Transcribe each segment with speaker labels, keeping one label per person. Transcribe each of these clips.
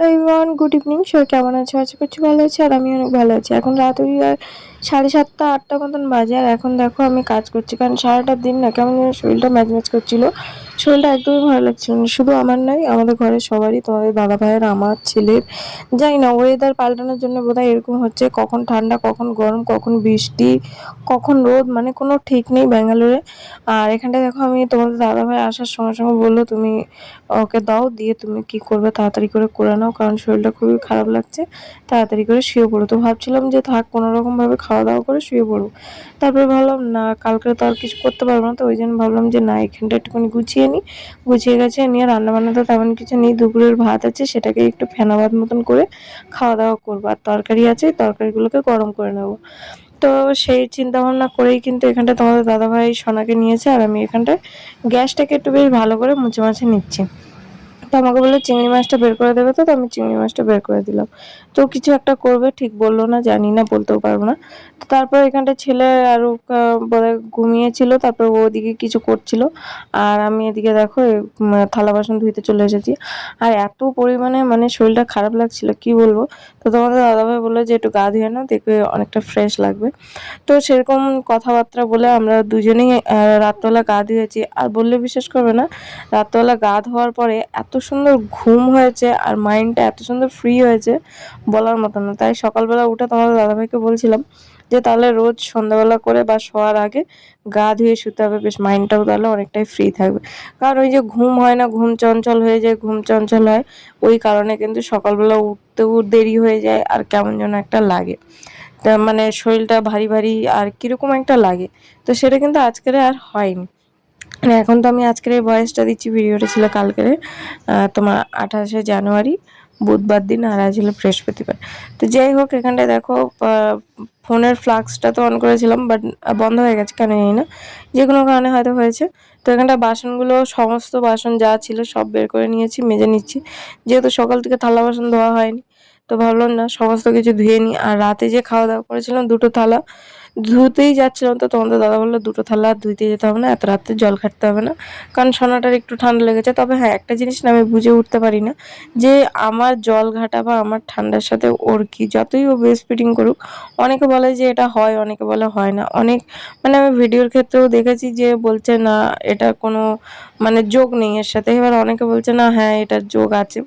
Speaker 1: Hello Ivan good evening সবাই কেমন আছো? আশা করছি ভালো আছে আর আমি অনেক ভালো আছি। এখন রাত ওই আর সাড়ে সাতটা, আটটা মতন বাজে। আর এখন দেখো আমি কাজ করছি, কারণ সারাটা দিন না কেমন শরীরটা ম্যাচ ম্যাচ করছিল। শরীরটা একদমই ভালো লাগছিল না। শুধু আমার নয়, আমাদের ঘরের সবারই, তোমাদের দাদা ভাইয়ের আমার ছেলের। যাই না ওয়েদার পাল্টানোর জন্য বোধহয় এরকম হচ্ছে, কখন ঠান্ডা, কখন গরম, কখন বৃষ্টি, কখন রোদ মানে কোনো ঠিক নেই ব্যাঙ্গালোরে। আর এখানটায় দেখো, আমি তোমাদের দাদা ভাই আসার সঙ্গে সঙ্গে বলল, তুমি ওকে দাও, দিয়ে তুমি কি করবে তাড়াতাড়ি করে করে নাও, কারণ শরীরটা খুবই খারাপ লাগছে। তাড়াতাড়ি করে শুয়ে পড়ো। তো ভাবছিলাম যে থাক কোনোরকমভাবে খাওয়া দাওয়া করে শুয়ে পড়ব তারপরে ভাবলাম, না, কালকে তো আর কিছু করতে পারব না। তো ওই জন্য ভাবলাম যে, না, এখানটা একটুখানি গুছিয়ে নিই গুছিয়ে গেছে নিয়ে রান্না বান্না তো তেমন কিছু নেই। দুপুরের ভাত আছে, সেটাকে একটু ফেনা ভাত মতন করে খাওয়া দাওয়া করব। আর তরকারি আছে, তরকারিগুলোকে গরম করে নেব। তো সেই চিন্তা ভাবনা করেই কিন্তু এখানটা তোমাদের দাদাভাই সোনাকে নিয়েছে, আর আমি এখানটায় গ্যাসটাকে একটু বেশ ভালো করে মুছে মাছে নিচ্ছি। তো আমাকে বলল, চিংড়ি মাছটা বের করে দেবে তো আমি চিংড়ি মাছটা বের করে দিলাম। তো কিছু একটা করবে, ঠিক বলল না, জানি না, বলতেও পারব না। তো তারপর এখানটা ছেলে আরও বোধহয় ঘুমিয়েছিল, তারপর ওদিকে কিছু করছিল। আর আমি এদিকে দেখো থালা বাসন ধুইতে চলে এসেছি। আর এত পরিমাণে মানে শরীরটা খারাপ লাগছিল, কি বলব? তো তোমাদের দাদাভাই বলল যে, একটু গা ধুয়ে নাও, দেখবে অনেকটা ফ্রেশ লাগবে। তো সেরকম কথাবার্তা বলে আমরা দুজনেই রাত্রবেলা গা ধুয়েছি। আর বললে বিশ্বাস করবে না, রাত্রবেলা গা ধোয়ার পরে এত সুন্দর ঘুম হয়েছে আর মাইন্ডটা এত সুন্দর ফ্রি হয়েছে বলার মতো না। তাই সকালবেলা উঠে তোমাদের দাদাভাইকে বলছিলাম যে, তাহলে রোজ সন্ধ্যাবেলা করে বা শোয়ার আগে গা ধুয়ে শুতে হবে। বেশ মাইন্ডটাও তাহলে অনেকটাই ফ্রি থাকবে। কারণ ওই যে ঘুম হয় না, ঘুম চঞ্চল হয়ে যায়, ঘুম চঞ্চল হয়, ওই কারণে কিন্তু সকালবেলা উঠতেও দেরি হয়ে যায় আর কেমন যেন একটা লাগে। মানে শরীরটা ভারী ভারী আর কীরকম একটা লাগে। তো সেটা কিন্তু আজকের আর হয়নি। এখন তো আমি আজকের এই ভয়েসটা দিচ্ছি, ভিডিওটা ছিল কালকের। তোমার আঠাশে জানুয়ারি, বুধবার দিন আর আজ হলো বৃহস্পতিবার। তো যাই হোক, এখানটায় দেখো ফোনের ফ্লাক্সটা তো অন করেছিলাম বাট বন্ধ হয়ে গেছে, কেন না। যে কোনো কারণে হয়তো হয়েছে। তো এখানটা বাসনগুলো, সমস্ত বাসন যা ছিল সব বের করে নিয়েছি, মেজে নিচ্ছি। যেহেতু সকাল থেকে থালা বাসন ধোয়া হয়নি, তো ভাবলাম না, সমস্ত কিছু ধুয়ে নিই। আর রাতে যে খাওয়া দাওয়া করেছিলাম, দুটো থালা ধুতেই যাচ্ছিলাম তো তোমাদের দাদা বলল, দুটো থালা ধুইতে যেতে হবে না, এত রাত্রে জল খাটতে হবে না। কারণ সোনাটার একটু ঠান্ডা লেগেছে। তবে হ্যাঁ একটা জিনিস না আমি বুঝে উঠতে পারি না, যে আমার জল ঘাটা বা আমার ঠান্ডার সাথে ওর কি, যতই ও বেস্ট ফিটিং করুক, অনেকে বলে যে এটা হয়, অনেকে বলে হয় না। অনেক মানে আমি ভিডিওর ক্ষেত্রেও দেখেছি যে বলছে, না, এটা কোনো মানে যোগ নেই এর সাথে। এবার অনেকে বলছে, না হ্যাঁ এটার যোগ আছে।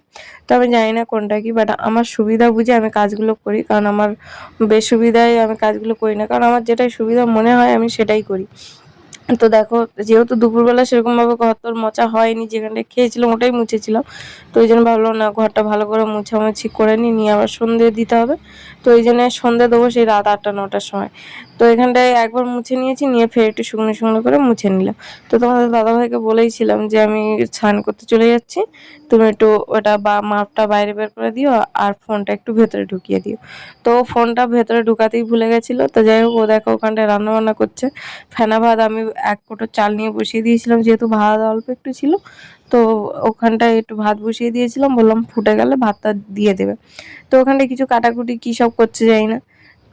Speaker 1: তো আমি জানি না কোনটা কি বাট আমার সুবিধা বুঝে আমি কাজগুলো করি। কারণ আমার বেসুবিধায় আমি কাজগুলো করি না। কারণ আমার যেটাই সুবিধা মনে হয় আমি সেটাই করি। তো দেখো, যেহেতু দুপুরবেলা সেরকমভাবে ঘর তোর মোচা হয়নি যেখানটা খেয়েছিলাম ওটাই মুছেছিলাম। তো ওই জন্য ভাবলাম, না, ঘরটা ভালো করে মুছামুছি করে নিই, নিয়ে আবার সন্ধে দিতে হবে। তো ওই জন্য সন্ধে দেবো সেই রাত আটটা, নটার সময়। তো এখানটায় একবার মুছে নিয়েছি, নিয়ে ফের একটু শুকনো শুকনো করে মুছে নিলাম। তো তোমাদের দাদাভাইকে বলেইছিলাম যে আমি স্নান করতে চলে যাচ্ছি, তুমি একটু ওটা বা মাপটা বাইরে বের করে দিও আর ফোনটা একটু ভেতরে ঢুকিয়ে দিও। তো ফোনটা ভেতরে ঢুকাতেই ভুলে গেছিল, তো যাই হোক ও দেখো ওখানটায় রান্নাবান্না করছে। ফেনা ভাত আমি এক কোটো চাল নিয়ে বসিয়ে দিয়েছিলাম, যেহেতু ভাত অল্প একটু ছিল, তো ওখানটায় একটু ভাত বসিয়ে দিয়েছিলাম, বললাম ফুটে গেলে ভাতটা দিয়ে দেবে। তো ওখানটায় কিছু কাটাকুটি কী সব করছে যাই না।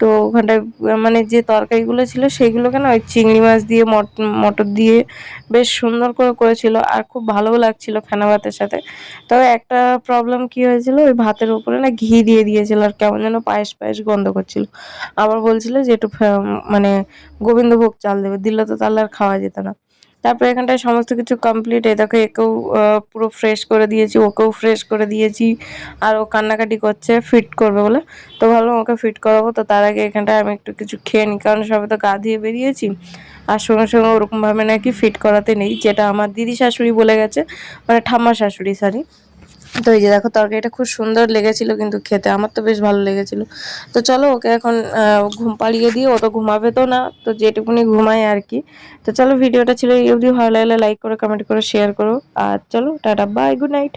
Speaker 1: তো ওখানটায় মানে যে তরকারিগুলো ছিল সেইগুলোকে না ওই চিংড়ি মাছ দিয়ে মটর দিয়ে বেশ সুন্দর করে করেছিল আর খুব ভালোও লাগছিল ফেনা ভাতের সাথে। তবে একটা প্রবলেম কি হয়েছিল, ওই ভাতের উপরে না ঘি দিয়ে দিয়েছিল আর কেমন যেন পায়েস পায়েস গন্ধ করছিল। আবার বলছিল যে একটু মানে গোবিন্দভোগ চাল দেবে, দিলে তো তাহলে আর খাওয়া যেত না। তারপরে এখানটায় সমস্ত কিছু কমপ্লিট এই দেখো, একেও পুরো ফ্রেশ করে দিয়েছি, ওকেও ফ্রেশ করে দিয়েছি, আর ও কান্নাকাটি করছে ফিট করবে বলে। তো ভাবলাম ওকে ফিট করাবো, তো তার আগে এখানটায় আমি একটু কিছু খেয়ে নিই, কারণ সবাই তো গা ধুয়ে বেরিয়েছি, আর সঙ্গে সঙ্গে ওরকমভাবে নাকি ফিট করাতে নেই, যেটা আমার দিদি শাশুড়ি বলে গেছে মানে ঠাম্মা শাশুড়ি সরি তো এই যে দেখো, তরকারিটা খুব সুন্দর লেগেছিল কিন্তু খেতে, আমার তো বেশ ভালো লেগেছিল। তো চলো ওকে এখন ঘুম পাড়িয়ে দিয়ে ও তো ঘুমাবে তো না, তো যেটুকুনি ঘুমায় আর কি। তো চলো, ভিডিওটা ছিল এই অবধি, ভালো লাগলে লাইক করো কমেন্ট করো শেয়ার করো, আর চলো, টাটা বাই গুড নাইট